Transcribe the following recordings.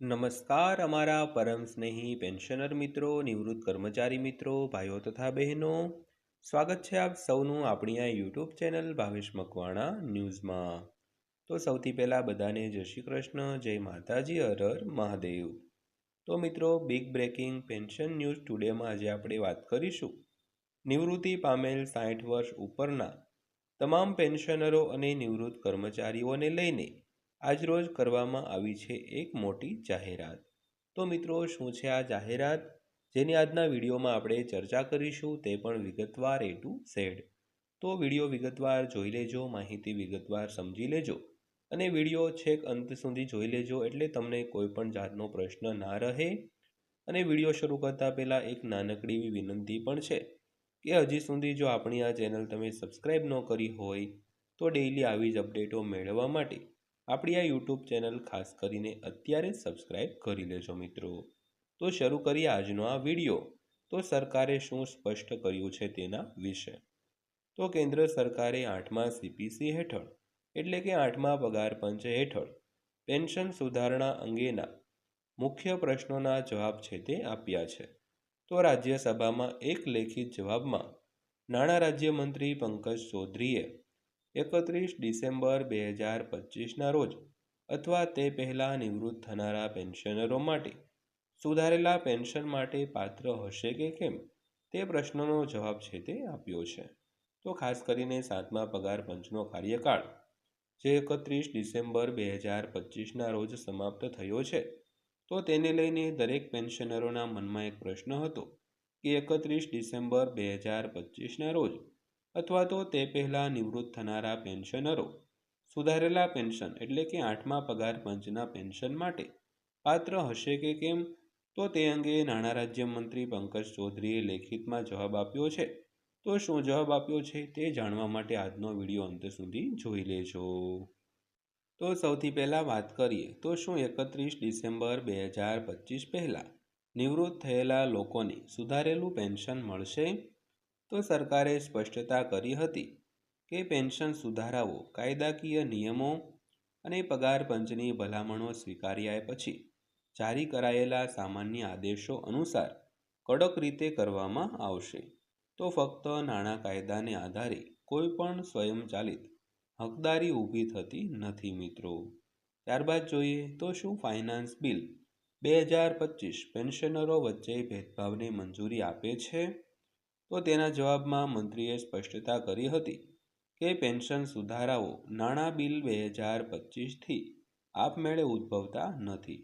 નમસ્કાર અમારા પરમ સ્નેહી પેન્શનર મિત્રો, નિવૃત્ત કર્મચારી મિત્રો, ભાઈઓ તથા બહેનો. સ્વાગત છે આપ સૌનું આપણી આ યુટ્યુબ ચેનલ ભાવેશ મકવાણા ન્યૂઝમાં. તો સૌથી પહેલાં બધાને જય શ્રી કૃષ્ણ, જય માતાજી હરર મહાદેવ. તો મિત્રો બિગ બ્રેકિંગ પેન્શન ન્યૂઝ ટુડેમાં આજે આપણે વાત કરીશું. નિવૃત્તિ પામેલ સાઠ વર્ષ ઉપરના તમામ પેન્શનરો અને નિવૃત્ત કર્મચારીઓને લઈને આજરોજ કરવામાં આવી છે એક મોટી જાહેરાત. તો મિત્રો, શું છે આ જાહેરાત? જેની આજના વિડીયોમાં આપણે ચર્ચા કરીશું તે પણ વિગતવાર એ ટુ ઝેડ તો વીડિયો વિગતવાર જોઈ લેજો, માહિતી વિગતવાર સમજી લેજો અને વીડિયો છેક અંત સુધી જોઈ લેજો એટલે તમને કોઈ પણ જાતનો પ્રશ્ન ના રહે. અને વીડિયો શરૂ કરતાં પહેલાં એક નાનકડી એવી વિનંતી પણ છે કે હજી સુધી જો આપણી આ ચેનલ તમે સબસ્ક્રાઈબ ન કરી હોય તો ડેઈલી આવી જ અપડેટો મેળવવા માટે આપણી આ યુટ્યુબ ચેનલ ખાસ કરીને અત્યારે જ સબસ્ક્રાઈબ કરી લેજો મિત્રો. તો શરૂ કરીએ આજનો આ વીડિયો. તો સરકારે શું સ્પષ્ટ કર્યું છે તેના વિશે? તો કેન્દ્ર સરકારે આઠમા સીપીસી હેઠળ, એટલે કે આઠમા પગાર પંચ હેઠળ, પેન્શન સુધારણા અંગેના મુખ્ય પ્રશ્નોના જવાબ છે તે આપ્યા છે. તો રાજ્યસભામાં એક લેખિત જવાબમાં નાણાં રાજ્યમંત્રી પંકજ ચૌધરીએ એકત્રીસ ડિસેમ્બર બે હજાર પચીસના રોજ અથવા તે પહેલાં નિવૃત્ત થનારા પેન્શનરો માટે સુધારેલા પેન્શન માટે પાત્ર હશે કે કેમ? તે પ્રશ્નનો જવાબ છે તે આપ્યો છે. તો ખાસ કરીને સાતમા પગાર પંચનો કાર્યકાળ, જે એકત્રીસ ડિસેમ્બર બે હજાર પચીસના રોજ સમાપ્ત થયો છે. તો તેને લઈને દરેક પેન્શનરોના મનમાં એક પ્રશ્ન હતો કે એકત્રીસ ડિસેમ્બર બે હજાર પચીસના રોજ અથવા તો તે પહેલાં નિવૃત્ત થનારા પેન્શનરો. સુધારેલા પેન્શન એટલે કે આઠમા પગાર પંચના પેન્શન માટે. પાત્ર હશે કે કેમ? તો તે અંગે નાણાં રાજ્યમંત્રી પંકજ ચૌધરીએ લેખિતમાં જવાબ આપ્યો છે. તો શું જવાબ આપ્યો છે તે જાણવા માટે આજનો વીડિયો અંત સુધી જોઈ લેજો. તો સૌથી પહેલાં વાત કરીએ, તો શું એકત્રીસ ડિસેમ્બર બે હજાર પચીસ પહેલાં નિવૃત્ત થયેલા લોકોને સુધારેલું પેન્શન મળશે? તો સરકારે સ્પષ્ટતા કરી હતી કે પેન્શન સુધારાઓ કાયદાકીય નિયમો અને પગાર પંચની ભલામણો સ્વીકાર્યા પછી જારી કરાયેલા સામાન્ય આદેશો અનુસાર કડક રીતે કરવામાં આવશે. તો ફક્ત નાણાં કાયદાને આધારે કોઈ પણ સ્વયંચાલિત હકદારી ઊભી થતી નથી મિત્રો. ત્યારબાદ જોઈએ તો શું ફાઇનાન્સ બિલ બે હજાર પચીસ પેન્શનરો વચ્ચે ભેદભાવને મંજૂરી આપે છે? તો તેના જવાબમાં મંત્રીએ સ્પષ્ટતા કરી હતી કે પેન્શન સુધારાઓ નાણાં બિલ બે હજાર પચીસથી આપમેળે ઉદ્ભવતા નથી.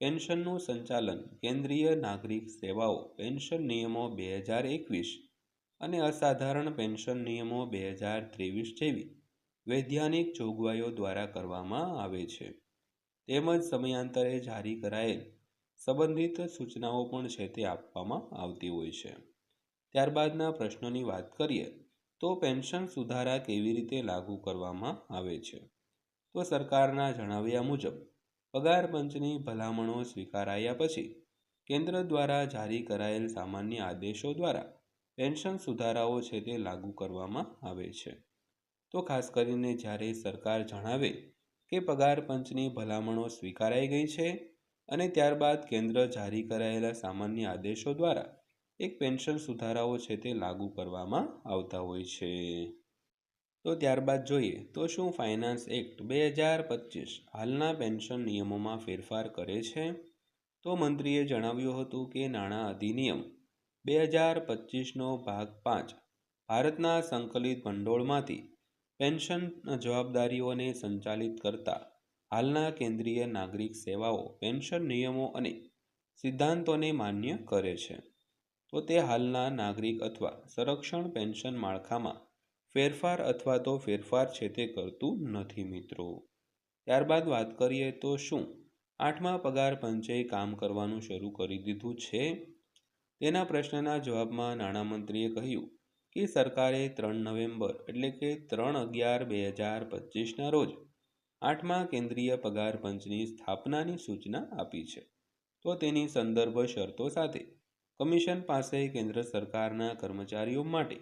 પેન્શનનું સંચાલન કેન્દ્રીય નાગરિક સેવાઓ પેન્શન નિયમો બે હજાર એકવીસ અને અસાધારણ પેન્શન નિયમો બે હજાર ત્રેવીસ જેવી વૈધાનિક જોગવાઈઓ દ્વારા કરવામાં આવે છે. તેમજ સમયાંતરે જારી કરાયેલ સંબંધિત સૂચનાઓ પણ છે તે આપવામાં આવતી હોય છે. ત્યારબાદના પ્રશ્નોની વાત કરીએ, તો પેન્શન સુધારા કેવી રીતે લાગુ કરવામાં આવે છે? તો સરકારના જણાવ્યા મુજબ, પગાર પંચની ભલામણો સ્વીકારાયા પછી, કેન્દ્ર દ્વારા જારી કરાયેલ સામાન્ય આદેશો દ્વારા પેન્શન સુધારાઓ છે તે લાગુ કરવામાં આવે છે. તો ખાસ કરીને જ્યારે સરકાર જણાવે કે પગાર પંચની ભલામણો સ્વીકારાઈ ગઈ છે અને ત્યારબાદ કેન્દ્ર જારી કરાયેલા સામાન્ય આદેશો દ્વારા એક પેન્શન સુધારાઓ છે તે લાગુ કરવામાં આવતા હોય છે. તો ત્યારબાદ જોઈએ, તો શું ફાઇનાન્સ એક્ટ બે હજાર પચીસ હાલના પેન્શન નિયમોમાં ફેરફાર કરે છે? તો મંત્રીએ જણાવ્યું હતું કે નાણાં અધિનિયમ બે હજાર પચીસનો ભાગ પાંચ ભારતના સંકલિત ભંડોળમાંથી પેન્શન જવાબદારીઓને સંચાલિત કરતા હાલના કેન્દ્રીય નાગરિક સેવાઓ, પેન્શન નિયમો અને સિદ્ધાંતોને માન્ય કરે છે. તો તે હાલના નાગરિક અથવા સંરક્ષણ પેન્શન માળખામાં ફેરફાર અથવા તો ફેરફાર છે તે કરતું નથી, મિત્રો. ત્યારબાદ વાત કરીએ તો શું? આઠમા પગાર પંચે કામ કરવાનું શરૂ કરી દીધું છે? તેના પ્રશ્નના જવાબમાં નાણામંત્રીએ કહ્યું કે સરકારે ત્રણ નવેમ્બર એટલે કે ત્રણ અગિયાર બે હજાર પચીસના રોજ આઠમા કેન્દ્રીય પગાર પંચની સ્થાપનાની સૂચના આપી છે. તો તેની સંદર્ભ શરતો સાથે કમિશન પાસે કેન્દ્ર સરકારના કર્મચારીઓ માટે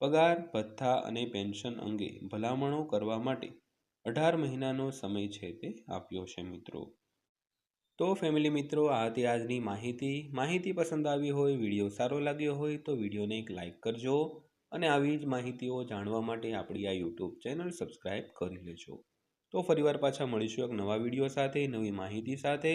પગાર, ભથ્થા અને પેન્શન અંગે ભલામણો કરવા માટે અઢાર મહિનાનો સમય છે તે આપ્યો છે મિત્રો. તો ફેમિલી મિત્રો, આ હતી આજની માહિતી. માહિતી પસંદ આવી હોય, વીડિયો સારો લાગ્યો હોય, તો વિડીયોને એક લાઇક કરજો અને આવી જ માહિતીઓ જાણવા માટે આપણી આ યુટ્યુબ ચેનલ સબસ્ક્રાઈબ કરી લેજો. તો ફરીવાર પાછા મળીશું એક નવા વીડિયો સાથે, નવી માહિતી સાથે.